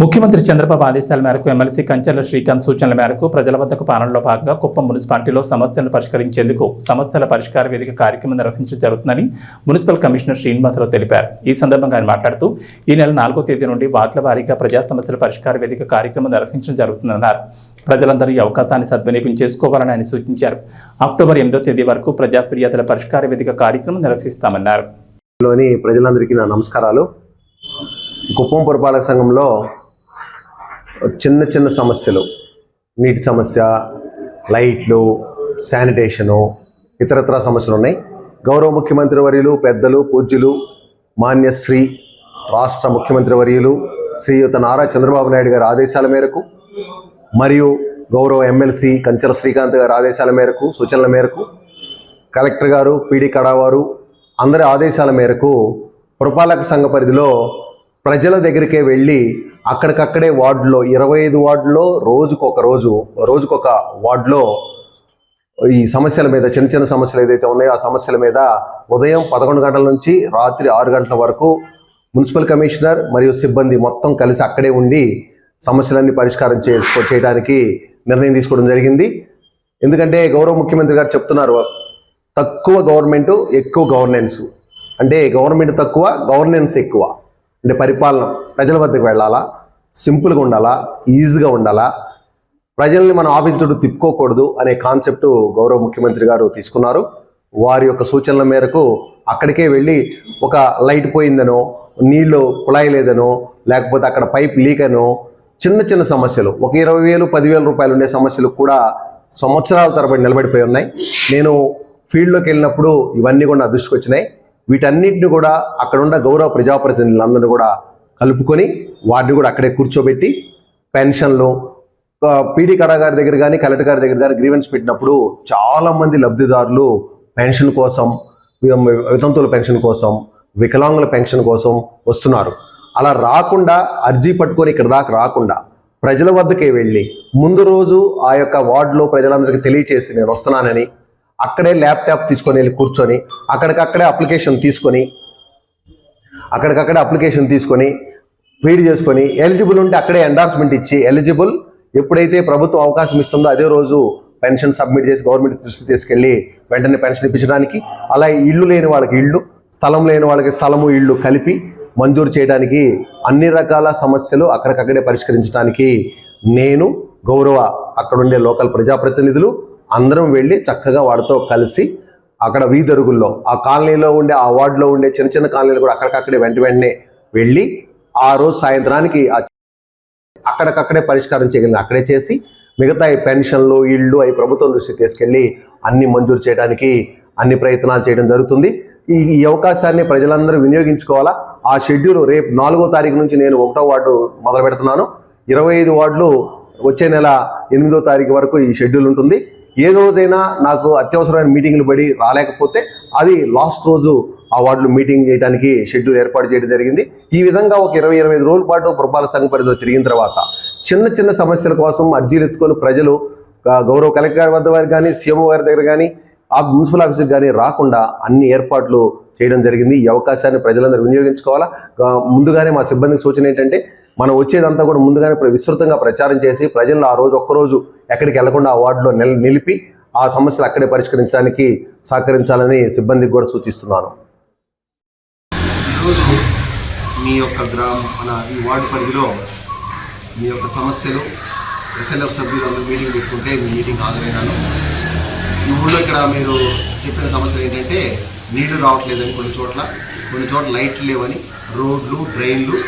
ముఖ్యమంత్రి చంద్రబాబు ఆదేశాల మేరకు ఎమ్మెల్సీ కంచెల శ్రీకాంత్ సూచనల మేరకు ప్రజల వద్దకు పాలనలో భాగంగా కుప్పం మున్సిపాలిటీలో సమస్యలను పరిష్కరించేందుకు సమస్యల పరిష్కార వేదిక కార్యక్రమం నిర్వహించడం జరుగుతుందని మున్సిపల్ కమిషనర్ శ్రీనివాసరావు తెలిపారు. ఈ సందర్భంగా ఆయన మాట్లాడుతూ ఈ నెల నాలుగో తేదీ నుండి వార్డుల వారీగా ప్రజా సమస్యల పరిష్కార వేదిక కార్యక్రమం నిర్వహించడం జరుగుతుందన్నారు. ప్రజలందరూ ఈ అవకాశాన్ని సద్వినియోగం చేసుకోవాలని ఆయన సూచించారు. అక్టోబర్ ఎనిమిదో తేదీ వరకు ప్రజా ఫిర్యాదుల పరిష్కార వేదిక కార్యక్రమం నిర్వహిస్తామన్నారు. లోని ప్రజలందరికీ నా నమస్కారాలు. కుప్పం పురపాలక సంఘంలో చిన్న చిన్న సమస్యలు. నీటి సమస్య లైట్లు శానిటేషను ఇతరత్ర సమస్యలు ఉన్నాయి. గౌరవ ముఖ్యమంత్రి వర్యులు పెద్దలు పూజ్యులు మాన్యశ్రీ రాష్ట్ర ముఖ్యమంత్రి వర్యులు శ్రీయుత నారా చంద్రబాబు నాయుడు గారి ఆదేశాల మేరకు మరియు గౌరవ ఎమ్మెల్సీ కంచెల శ్రీకాంత్ గారి ఆదేశాల మేరకు సూచనల మేరకు కలెక్టర్ గారు పీడీ కడావారు అందరి ఆదేశాల మేరకు పురపాలక సంఘ పరిధిలో ప్రజల దగ్గరికే వెళ్ళి అక్కడికక్కడే వార్డులో ఇరవై ఐదు వార్డులో రోజుకొక రోజు రోజుకొక వార్డులో ఈ సమస్యల మీద చిన్న చిన్న సమస్యలు ఏదైతే ఉన్నాయో ఆ సమస్యల మీద ఉదయం పదకొండు గంటల నుంచి రాత్రి ఆరు గంటల వరకు మున్సిపల్ కమిషనర్ మరియు సిబ్బంది మొత్తం కలిసి అక్కడే ఉండి సమస్యలన్నీ పరిష్కారం చేసుకో చేయడానికి నిర్ణయం తీసుకోవడం జరిగింది. ఎందుకంటే గౌరవ ముఖ్యమంత్రి గారు చెప్తున్నారు తక్కువ గవర్నమెంట్ ఎక్కువ గవర్నెన్స్. అంటే గవర్నమెంట్ తక్కువ గవర్నెన్స్ ఎక్కువ. అంటే పరిపాలన ప్రజల వద్దకు వెళ్ళాలా? సింపుల్గా ఉండాలా? ఈజీగా ఉండాలా? ప్రజల్ని మనం ఆఫీస్ చుట్టూ తిప్పుకోకూడదు అనే కాన్సెప్ట్ గౌరవ ముఖ్యమంత్రి గారు తీసుకున్నారు. వారి యొక్క సూచనల మేరకు అక్కడికే వెళ్ళి ఒక లైట్ పోయిందనో నీళ్ళు కుళాయి లేదనో లేకపోతే అక్కడ పైప్ లీక్ అనో చిన్న చిన్న సమస్యలు ఒక ఇరవై వేలు పదివేల రూపాయలు ఉండే సమస్యలు కూడా సంవత్సరాల తరబడి నిలబడిపోయి ఉన్నాయి. నేను ఫీల్డ్లోకి వెళ్ళినప్పుడు ఇవన్నీ కూడా నా దృష్టికి వచ్చినాయి. వీటన్నిటిని కూడా అక్కడ ఉన్న గౌరవ ప్రజాప్రతినిధులందరినీ కూడా కలుపుకొని వారిని కూడా అక్కడే కూర్చోబెట్టి పెన్షన్లు ఆ, పీడీ గారి దగ్గర కానీ కలెక్టర్ గారి దగ్గర కానీ గ్రీవెన్స్ పెట్టినప్పుడు చాలామంది లబ్ధిదారులు పెన్షన్ కోసం వితంతుల వితంతువుల పెన్షన్ కోసం వికలాంగుల పెన్షన్ కోసం వస్తున్నారు. అలా రాకుండా అర్జీ పట్టుకొని ఇక్కడ దాకా రాకుండా ప్రజల వద్దకే వెళ్ళి ముందు రోజు ఆ యొక్క వార్డులో ప్రజలందరికీ తెలియచేసి నేను వస్తున్నానని అక్కడే ల్యాప్టాప్ తీసుకొని వెళ్ళి కూర్చొని అక్కడికక్కడే అప్లికేషన్ తీసుకొని అక్కడికక్కడే అప్లికేషన్ తీసుకొని ఫీడ్ చేసుకొని ఎలిజిబుల్ ఉంటే అక్కడే ఎండార్స్మెంట్ ఇచ్చి ఎలిజిబుల్ ఎప్పుడైతే ప్రభుత్వం అవకాశం ఇస్తుందో అదే రోజు పెన్షన్ సబ్మిట్ చేసి గవర్నమెంట్ దృష్టి తీసుకెళ్ళి వెంటనే పెన్షన్ ఇప్పించడానికి అలా ఇళ్ళు లేని వాళ్ళకి ఇళ్ళు స్థలం లేని వాళ్ళకి స్థలము ఇళ్ళు కలిపి మంజూరు చేయడానికి అన్ని రకాల సమస్యలు అక్కడికక్కడే పరిష్కరించడానికి నేను గౌరవ అక్కడుండే లోకల్ ప్రజాప్రతినిధులు అందరం వెళ్ళి చక్కగా వాడితో కలిసి అక్కడ వీధరుగుల్లో ఆ కాలనీలో ఉండే ఆ వార్డులో ఉండే చిన్న చిన్న కాలనీలు కూడా అక్కడికక్కడే వెంట వెంటనే వెళ్ళి ఆ రోజు సాయంత్రానికి అక్కడికక్కడే పరిష్కారం చేయగలిగిన అక్కడే చేసి మిగతా ఈ పెన్షన్లు ఇళ్ళు అవి ప్రభుత్వం దృష్టి తీసుకెళ్ళి అన్ని మంజూరు చేయడానికి అన్ని ప్రయత్నాలు చేయడం జరుగుతుంది. ఈ ఈ అవకాశాన్ని ప్రజలందరూ వినియోగించుకోవాలా? ఆ షెడ్యూల్ రేపు నాలుగో తారీఖు నుంచి నేను ఒకటో వార్డు మొదలు పెడుతున్నాను ఇరవై ఐదు వార్డులు వచ్చే నెల ఎనిమిదో తారీఖు వరకు ఈ షెడ్యూల్ ఉంటుంది. ఏ రోజైనా నాకు అత్యవసరమైన మీటింగ్లు పడి రాలేకపోతే అది లాస్ట్ రోజు ఆ వార్డులు మీటింగ్ చేయడానికి షెడ్యూల్ ఏర్పాటు చేయడం జరిగింది. ఈ విధంగా ఒక ఇరవై ఇరవై ఐదు రోజుల పాటు పురపాలక సంఘ పరిధిలో తిరిగిన తర్వాత చిన్న చిన్న సమస్యల కోసం అర్జీలు ఎత్తుకొని ప్రజలు గౌరవ కలెక్టర్ గారి వద్ద వారు కానీ సీఎం గారి దగ్గర కానీ ఆ మున్సిపల్ ఆఫీసర్ కానీ రాకుండా అన్ని ఏర్పాట్లు చేయడం జరిగింది. ఈ అవకాశాన్ని ప్రజలందరూ వినియోగించుకోవాలా? ముందుగానే మా సిబ్బందికి సూచన ఏంటంటే మనం వచ్చేదంతా కూడా ముందుగానే విస్తృతంగా ప్రచారం చేసి ప్రజలను ఆ రోజు ఒక్కరోజు ఎక్కడికి వెళ్ళకుండా ఆ వార్డులో నిల నిలిపి ఆ సమస్యలు అక్కడే పరిష్కరించడానికి సహకరించాలని సిబ్బందికి కూడా సూచిస్తున్నాను. ఈరోజు మీ యొక్క గ్రామ మన ఈ వార్డు పరిధిలో మీ యొక్క సమస్యలు ఎస్ఎల్ఎఫ్ సభ్యులు అందరూ మీటింగ్ పెట్టుకుంటే మీ మీటింగ్ హాజరైనాను. ఈ ఊళ్ళో ఇక్కడ మీరు చెప్పిన సమస్యలు ఏంటంటే నీళ్ళు రావట్లేదని కొన్ని చోట్ల కొన్ని చోట్ల లైట్లు లేవని రోడ్లు డ్రైన్లు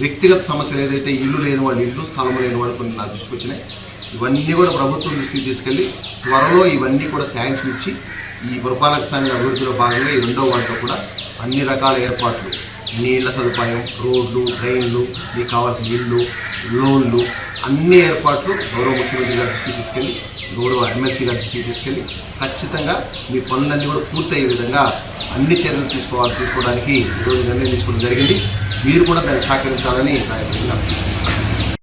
వ్యక్తిగత సమస్యలు ఏదైతే ఇల్లు లేని వాళ్ళు ఇల్లు స్థలం లేని వాళ్ళు కొన్ని నా దృష్టికి వచ్చినాయి. ఇవన్నీ కూడా ప్రభుత్వం దృష్టికి తీసుకెళ్ళి త్వరలో ఇవన్నీ కూడా శాంక్షన్ ఇచ్చి ఈ పురపాలక సంఘ అభివృద్ధిలో భాగంగా ఈ రెండో వాటిలో కూడా అన్ని రకాల ఏర్పాట్లు నీళ్ళ సదుపాయం రోడ్లు డ్రైన్లు మీకు కావాల్సిన ఇళ్ళు లోన్లు అన్ని ఏర్పాట్లు గౌరవ ముఖ్యమంత్రి గారి దృష్టికి తీసుకెళ్ళి గౌరవ ఎమ్మెల్సీ గారి దృష్టికి తీసుకెళ్ళి ఖచ్చితంగా మీ పనులన్నీ కూడా పూర్తయ్యే విధంగా అన్ని చర్యలు తీసుకోవాలి తీసుకోవడానికి ఈరోజు నిర్ణయం తీసుకోవడం జరిగింది. మీరు కూడా దాన్ని సహకరించాలని నా యొక్క